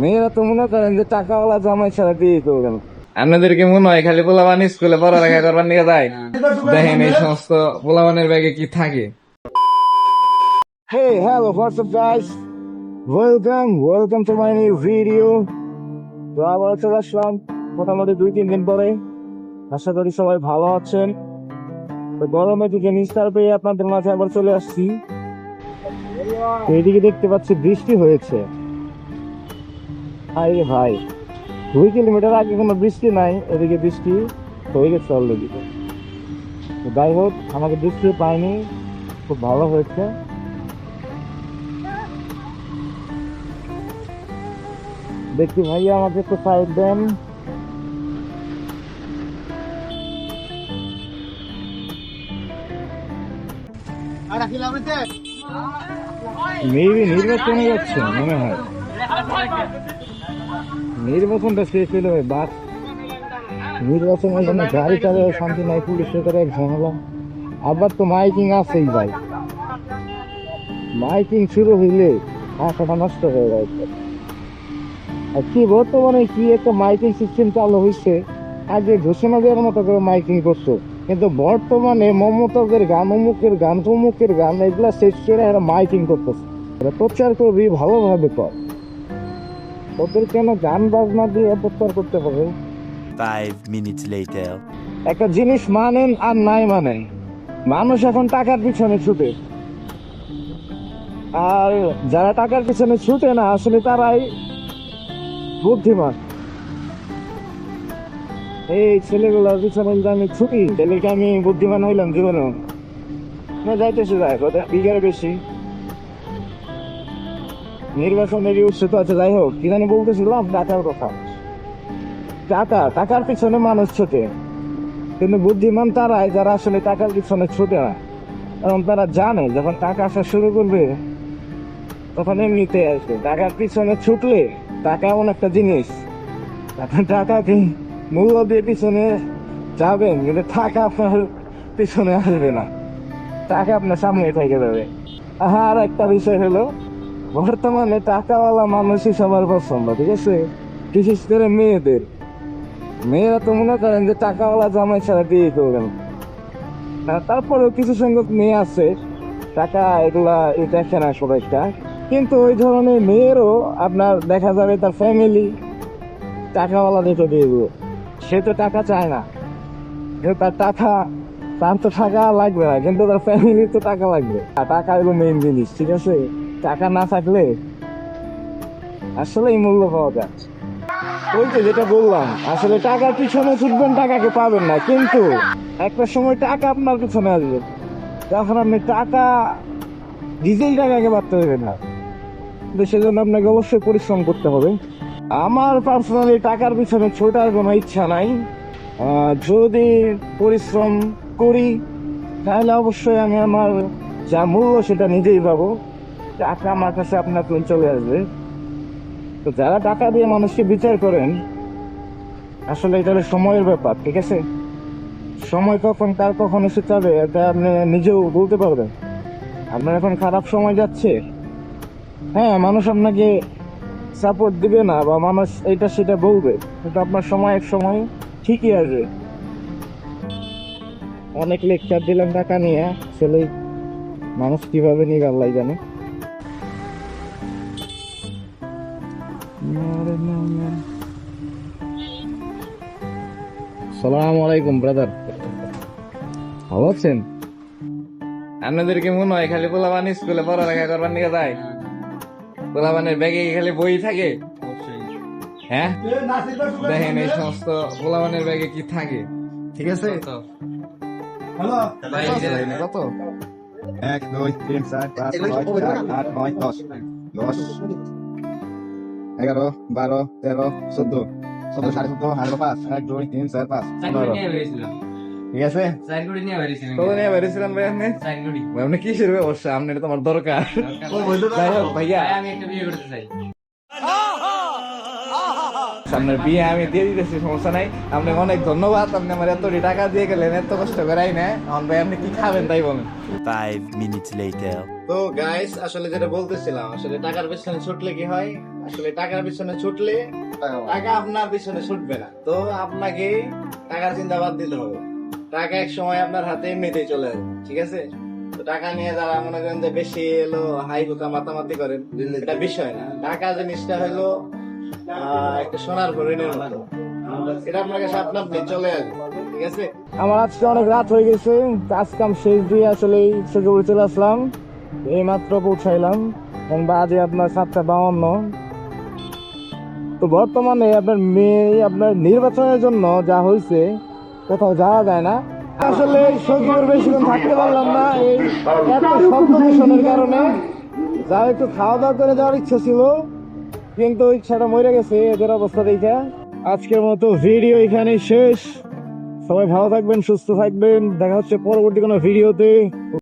মেয়েরা তো মনে করেন যে টাকাওয়ালা জামাই ছাড়া বিয়ে করবেন আপনাদেরকে মনে হয় খালি পোলাবান স্কুলে পড়ালেখা করবার নিয়ে যায়? দেখেন এই সমস্ত পোলাবানের ব্যাগে কি থাকে? Hey, hello, what's up guys? Welcome, welcome to my new video. তো আবার চলে আসলাম মোটামুটি দুই তিন দিন পরে। আশা করি সবাই ভালো আছেন। তো গরমে দিকে নিস্তার পেয়ে আপনাদের মাঝে আবার চলে আসছি। তো এদিকে দেখতে পাচ্ছি বৃষ্টি হয়েছে। আরে ভাই দুই কিলোমিটার আগে কোনো বৃষ্টি নাই এদিকে বৃষ্টি হয়ে গেছে অলরেডি যাই হোক আমাকে বৃষ্টি পাইনি খুব ভালো হয়েছে। দেখি ভাইয়া আমাকে একটু সাইড দেন। মেবি নির্বাচনে যাচ্ছে মনে হয়। নির্বাচনটা শেষ হলে বাস নির্বাচনের জন্য গাড়ি শান্তি নাই, পুলিশের করে ঝামেলা আবার তো মাইকিং ভাই। মাইকিং শুরু হইলে আশাটা নষ্ট হয়ে যাচ্ছে আর কি, বর্তমানে কি একটা মাইকিং সিস্টেম চালু হয়েছে আগে ঘোষণা দেওয়ার মতো করে মাইকিং করছ। কিন্তু বর্তমানে মমতাদের গান, অমুকের গান, তমুকের গান, এগুলা শেষ করে মাইকিং করতেছে। প্রচার করবি, ভালোভাবে কর। ওদের কেন গান বাজনা দিয়ে প্রচার করতে হবে? Five minutes later. একটা জিনিস মানেন আর নাই মানেন। মানুষ এখন টাকার পিছনে ছুটে। আর যারা টাকার পিছনে ছুটে না আসলে তারাই বুদ্ধিমান। এই ছেলেগুলোর পিছনে যদি আমি ছুটি তাহলে কি আমি বুদ্ধিমান হইলাম জীবনে না যাইতেছে যাই ওদের বিঘার বেশি। নির্বাচনের উৎসে তো আছে, যাই হোক, কি জানি বলতেছিলাম টাকার কথা। টাকা, টাকার পিছনে মানুষ ছোটে। কিন্তু বুদ্ধিমান তারাই, যারা আসলে টাকার পিছনে ছুটে না, কারণ তারা জানে, যখন টাকা আসা শুরু করবে, তখন এমনিতে আসবে। টাকার পিছনে ছুটলে টাকা এমন একটা জিনিস টাকাকে মূল্য দিয়ে পিছনে যাবেন কিন্তু টাকা আপনার পিছনে আসবে না। টাকা আপনার সামনে থেকে যাবে। আর একটা বিষয় হলো বর্তমানে টাকাওয়ালা মানুষই সবার পছন্দ, ঠিক আছে? বিশেষ করে মেয়েদের। মেয়েরা তো মনে করেন যে টাকাওয়ালা জামাই ছাড়া বিয়ে করবেন তারপরেও কিছু সংখ্যক মেয়ে আছে, টাকা এগুলা দেখে না খুব একটা। কিন্তু ওই ধরনের মেয়েরও আপনার দেখা যাবে তার ফ্যামিলি টাকাওয়ালা দেখে বিয়ে করবে। সে তো টাকা চায় না। কিন্তু তার টাকা, তার তো টাকা লাগবে না, কিন্তু তার ফ্যামিলির তো টাকা লাগবে। আর টাকা এগুলো মেইন জিনিস, ঠিক আছে? টাকা না থাকলে আসলেই মূল্য পাওয়া যায় ওই যে যেটা বললাম, আসলে টাকার পিছনে ছুটবেন, টাকাকে পাবেন না। কিন্তু একটা সময় টাকা আপনার পিছনে আসবে। তখন আপনি টাকা, ডিজেল টাকাকে বাড়তে দেবেন না। কিন্তু সেজন্য আপনাকে অবশ্যই পরিশ্রম করতে হবে। আমার পার্সোনালি টাকার পিছনে ছোটার কোনো ইচ্ছা নাই। যদি পরিশ্রম করি, তাহলে অবশ্যই আমি আমার যা মূল্য সেটা নিজেই পাবো। টাকা আমার কাছে আপনার চলে আসবে। তো যারা টাকা দিয়ে মানুষকে বিচার করেন, আসলে এটা সময়ের ব্যাপার, ঠিক আছে? সময় কখন তার কখন এসে যাবে এটা আপনি নিজেও বলতে পারবেন। আপনার এখন খারাপ সময় যাচ্ছে। হ্যাঁ মানুষ আপনাকে সাপোর্ট দিবে না, বা মানুষ এটা সেটা বলবে। কিন্তু আপনার সময় এক সময় ঠিকই আসবে। অনেক লেকচার দিলাম টাকা নিয়ে আসলে মানুষ কীভাবে নিয়ে আল্লাহ জানে। সালাম আলাইকুম ব্রাদার ভালো আছেন? আপনাদেরকে মনে হয় খালি পোলাবান স্কুলে পড়ালেখা করবার নিয়ে যায়? পোলাবানের ব্যাগে খালি বই থাকে? হ্যাঁ? দেখেন এই সমস্ত পোলাবানের ব্যাগে কি থাকে? ঠিক আছে? কত? এক দুই তিন চার পাঁচ ছয় সাত আট নয় দশ। দশ। এগারো বারো তেরো চোদ্দ। চোদ্দ সাড়ে চোদ্দ আঠারো পাঁচ এক দুই তিন চার পাঁচ ঠিক আছে? আপনি? আপনি বিয়ে আমি দিয়ে দিতেছি সমস্যা নাই। আপনাকে অনেক ধন্যবাদ। আপনি আমার এত টাকা দিয়ে গেলেন এত কষ্ট করাই না। এখন ভাই আপনি কি খাবেন তাই বলেন। Five minutes later. তো গাইস আসলে যেটা বলতেছিলাম আসলে টাকার পেছনে ছুটলে কি হয়? আসলে টাকার পিছনে ছুটলে টাকা আপনার পিছনে ছুটবে না। তো আপনাকে টাকার চিন্তা বাদ দিতে হবে। টাকা এক সময় আপনার হাতে এমনিতেই চলে আসবে ঠিক আছে? তো টাকা নিয়ে যারা মনে করেন যে বেশি এলো হাই বোকা মাতামাতি করেন এটা বিষয় না। টাকা জিনিসটা হলো একটা সোনার হরিণের মতো এটা আপনার কাছে আপনা আপনি চলে আসবে ঠিক আছে? আমার আজকে অনেক রাত হয়ে গেছে কাজ কাম শেষ দিয়ে আসলে চলে আসলাম। এই মাত্র পৌঁছাইলাম এবং বাজে আপনার সাতটা বাউন্ন। তো বর্তমানে আপনার মেয়ে, আপনার নির্বাচনের জন্য যা হয়েছে কোথাও যাওয়া যায় না। আসলে সজীবের বেশিক্ষণ থাকতে পারলাম না, এই এত শব্দ দূষণের কারণে। যা একটু খাওয়া দাওয়া করে যাওয়ার ইচ্ছা ছিল, কিন্তু ইচ্ছাটা মরে গেছে, এদের অবস্থা দেখে। আজকের মতো ভিডিও এখানে শেষ। সবাই ভালো থাকবেন, সুস্থ থাকবেন। দেখা হচ্ছে পরবর্তী কোনো ভিডিওতে।